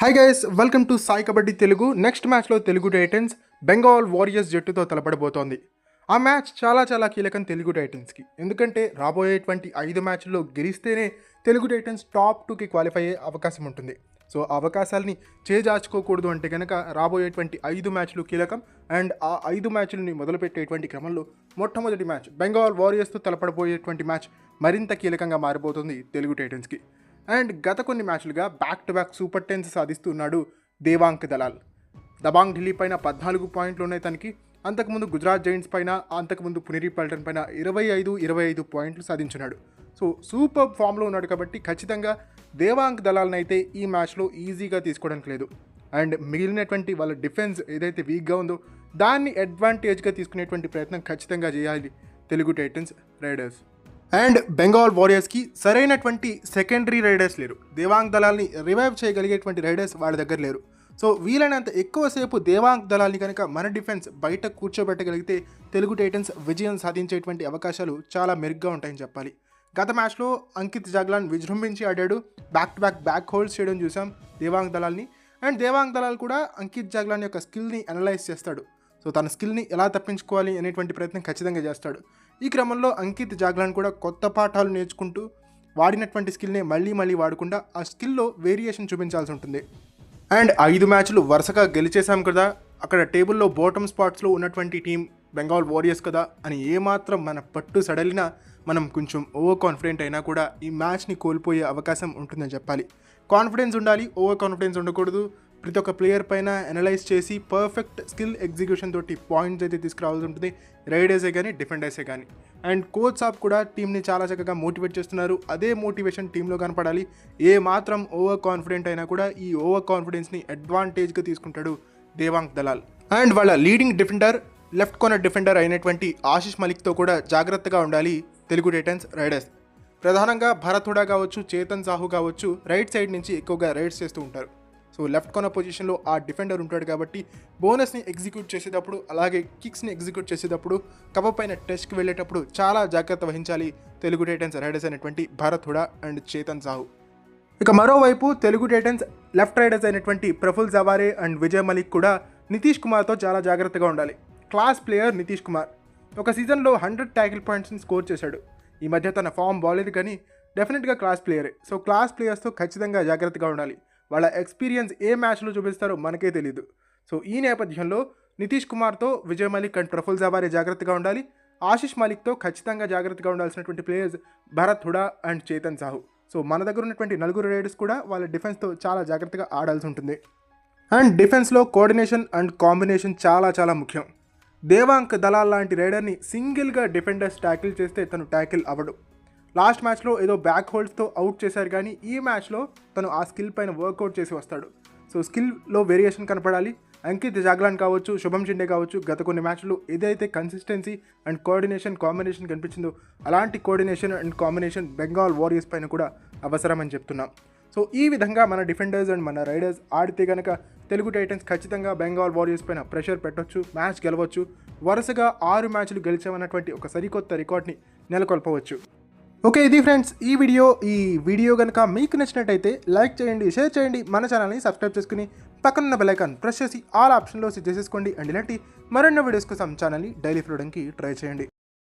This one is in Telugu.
Hi guys welcome to Sai kabaddi Telugu next మ్యాచ్లో తెలుగు టైటన్స్ బెంగాల్ వారియర్స్ జట్టుతో తలపడబోతోంది. ఆ మ్యాచ్ చాలా చాలా కీలకం తెలుగు టైటన్స్కి ఎందుకంటే రాబోయేటువంటి ఐదు మ్యాచ్ల్లో గెలిస్తేనే తెలుగు టైటన్స్ టాప్ టూకి క్వాలిఫై అయ్యే అవకాశం ఉంటుంది. సో ఆ అవకాశాలని చేజార్చుకోకూడదు అంటే కనుక రాబోయేటువంటి ఐదు మ్యాచ్లు కీలకం. అండ్ ఆ ఐదు మ్యాచ్లని మొదలుపెట్టేటువంటి క్రమంలో మొట్టమొదటి మ్యాచ్ బెంగాల్ వారియర్స్తో తలపడబోయేటువంటి మ్యాచ్ మరింత కీలకంగా మారిపోతుంది తెలుగు టైటన్స్కి అండ్ గత కొన్ని మ్యాచ్లుగా back to back super tens సాధిస్తున్నాడు Devank Dalal. Dabang Delhi పైన పద్నాలుగు పాయింట్లు ఉన్నాయి తనకి. అంతకుముందు గుజరాత్ జైంట్స్ పైన అంతకుముందు పునేరి పల్టన్ పైన ఇరవై ఐదు ఇరవై ఐదు పాయింట్లు సాధించున్నాడు సో సూపర్ ఫామ్లో ఉన్నాడు కాబట్టి ఖచ్చితంగా దేవాంక్ దళాలను అయితే ఈ మ్యాచ్లో ఈజీగా తీసుకోవడానికి లేదు. అండ్ మిగిలినటువంటి వాళ్ళ డిఫెన్స్ ఏదైతే వీక్గా ఉందో దాన్ని అడ్వాంటేజ్గా తీసుకునేటువంటి ప్రయత్నం ఖచ్చితంగా చేయాలి Telugu Titans raiders and Bengal వారియర్స్కి సరైనటువంటి సెకండరీ రైడర్స్ లేరు. దేవాంగ్ దళాల్ని రివైవ్ చేయగలిగేటువంటి రైడర్స్ వాళ్ళ దగ్గర లేరు. సో వీలైనంత ఎక్కువసేపు దేవాంగ్ దళాల్ని కనుక మన డిఫెన్స్ బయట కూర్చోబెట్టగలిగితే తెలుగు టైటన్స్ విజయం సాధించేటువంటి అవకాశాలు చాలా మెరుగ్గా ఉంటాయని చెప్పాలి. గత మ్యాచ్లో అంకిత్ జాగ్లాన్ విజృంభించి ఆడాడు. Back to back back holds చేయడం చూసాం దేవాంగ్ దళాల్ని. అండ్ దేవాంగ్ దళాల్ కూడా అంకిత్ జాగ్లాన్ యొక్క స్కిల్ని అనలైజ్ చేస్తాడు. సో తన స్కిల్ని ఎలా తప్పించుకోవాలి అనేటువంటి ప్రయత్నం ఖచ్చితంగా చేస్తాడు. ఈ క్రమంలో అంకిత్ జాగ్లాన్ కూడా కొత్త పాఠాలు నేర్చుకుంటూ వాడినటువంటి స్కిల్నే మళ్ళీ మళ్ళీ వాడకుండా ఆ స్కిల్లో వేరియేషన్ చూపించాల్సి ఉంటుంది. అండ్ ఐదు మ్యాచ్లు వరుసగా గెలిచేశాం కదా అక్కడ టేబుల్లో బాటమ్ స్పాట్స్లో ఉన్నటువంటి టీం బెంగాల్ వారియర్స్ కదా అని ఏమాత్రం మన పట్టు సడలినా మనం కొంచెం ఓవర్ కాన్ఫిడెంట్ అయినా కూడా ఈ మ్యాచ్ని కోల్పోయే అవకాశం ఉంటుందని చెప్పాలి. కాన్ఫిడెన్స్ ఉండాలి ఓవర్ కాన్ఫిడెన్స్ ఉండకూడదు. ప్రతి ఒక్క ప్లేయర్ పైన అనలైజ్ చేసి పర్ఫెక్ట్ స్కిల్ ఎగ్జిక్యూషన్ తోటి పాయింట్స్ అయితే తీసుకురావాల్సి ఉంటుంది. రైడర్సే కానీ డిఫెండర్సే కానీ అండ్ కోచ్ ఆఫ్ కూడా టీంని చాలా చక్కగా మోటివేట్ చేస్తున్నారు. అదే మోటివేషన్ టీంలో కనపడాలి. ఏ మాత్రం ఓవర్ కాన్ఫిడెంట్ అయినా కూడా ఈ ఓవర్ కాన్ఫిడెన్స్ని అడ్వాంటేజ్గా తీసుకుంటాడు దేవాంగ్ దలాల్ అండ్ వాళ్ళ leading defender left corner defender అయినటువంటి ఆశిష్ మలిక్తో కూడా జాగ్రత్తగా ఉండాలి తెలుగు టైటన్స్ రైడర్స్. ప్రధానంగా భరత్ హుడా కావచ్చు చేతన్ సాహు కావచ్చు రైట్ సైడ్ నుంచి ఎక్కువగా రైడ్స్ చేస్తూ ఉంటారు. సో లెఫ్ట్ కార్నర్ పొజిషన్లో ఆ డిఫెండర్ ఉంటాడు కాబట్టి బోనస్ని ఎగ్జిక్యూట్ చేసేటప్పుడు అలాగే కిక్స్ని ఎగ్జిక్యూట్ చేసేటప్పుడు కవ పైన టెస్ట్కి వెళ్ళేటప్పుడు చాలా జాగ్రత్త వహించాలి తెలుగు టైటన్స్ రైడర్స్ అయినటువంటి భరత్ హుడా అండ్ చేతన్ సాహు. ఇక మరోవైపు తెలుగు టైటన్స్ లెఫ్ట్ రైడర్స్ అయినటువంటి ప్రఫుల్ జవారే అండ్ విజయ్ మలిక్ కూడా నితీష్ కుమార్తో చాలా జాగ్రత్తగా ఉండాలి. Class player Nitish Kumar. ఒక సీజన్లో హండ్రెడ్ ట్యాకిల్ పాయింట్స్ని స్కోర్ చేశాడు. ఈ మధ్య తన ఫామ్ బాగాలేదు కానీ డెఫినెట్గా క్లాస్ ప్లేయరే సో క్లాస్ ప్లేయర్స్తో ఖచ్చితంగా జాగ్రత్తగా ఉండాలి. వాళ్ళ ఎక్స్పీరియన్స్ ఏ మ్యాచ్లో చూపిస్తారో మనకే తెలియదు సో ఈ నేపథ్యంలో నితీష్ కుమార్తో విజయ్ మలిక్ అండ్ ప్రఫుల్ జవారే జాగ్రత్తగా ఉండాలి. ఆశిష్ మలిక్తో ఖచ్చితంగా జాగ్రత్తగా ఉండాల్సినటువంటి players Bharat Hooda and Chetan Sahu. So మన దగ్గర ఉన్నటువంటి నలుగురు రైడర్స్ కూడా వాళ్ళ డిఫెన్స్తో చాలా జాగ్రత్తగా ఆడాల్సి ఉంటుంది. అండ్ డిఫెన్స్లో కోఆర్డినేషన్ అండ్ కాంబినేషన్ చాలా చాలా ముఖ్యం. దేవాంక్ దళాల్ లాంటి రైడర్ని సింగిల్గా డిఫెండర్స్ ట్యాకిల్ చేస్తే తను ట్యాకిల్ అవ్వడు. లాస్ట్ మ్యాచ్లో ఏదో బ్యాక్ హోల్డ్స్తో అవుట్ చేశారు కానీ ఈ మ్యాచ్లో తను ఆ స్కిల్ పైన వర్కౌట్ చేసి వస్తాడు. సో స్కిల్లో వేరియేషన్ కనపడాలి. అంకిత్ జాగ్లాన్ కావచ్చు శుభం షిండే కావచ్చు గత కొన్ని మ్యాచ్లు ఏదైతే కన్సిస్టెన్సీ అండ్ కోఆర్డినేషన్ కాంబినేషన్ కనిపించిందో అలాంటి coordination and combination Bengal Warriors పైన కూడా అవసరమని చెప్తున్నాం. సో ఈ విధంగా మన డిఫెండర్స్ అండ్ మన రైడర్స్ ఆడితే కనుక తెలుగు టైటన్స్ ఖచ్చితంగా బెంగాల్ వారియర్స్ పైన ప్రెషర్ పెట్టొచ్చు మ్యాచ్ గెలవచ్చు వరుసగా ఆరు మ్యాచ్లు గెలిచామన్నటువంటి ఒక సరికొత్త రికార్డ్ని నెలకొల్పవచ్చు. ఓకే ఇది ఫ్రెండ్స్ ఈ వీడియో ఈ వీడియో కనుక మీకు నచ్చినట్టయితే లైక్ చేయండి షేర్ చేయండి మన ఛానల్ని సబ్స్క్రైబ్ చేసుకుని పక్కనున్న బెలైకాన్ ప్రెస్ చేసి ఆల్ ఆప్షన్లో సెట్ చేసేసుకోండి. అండ్ ఇలాంటి మరెన్నో వీడియోస్ కోసం ఛానల్ని డైలీ చూడడానికి ట్రై చేయండి.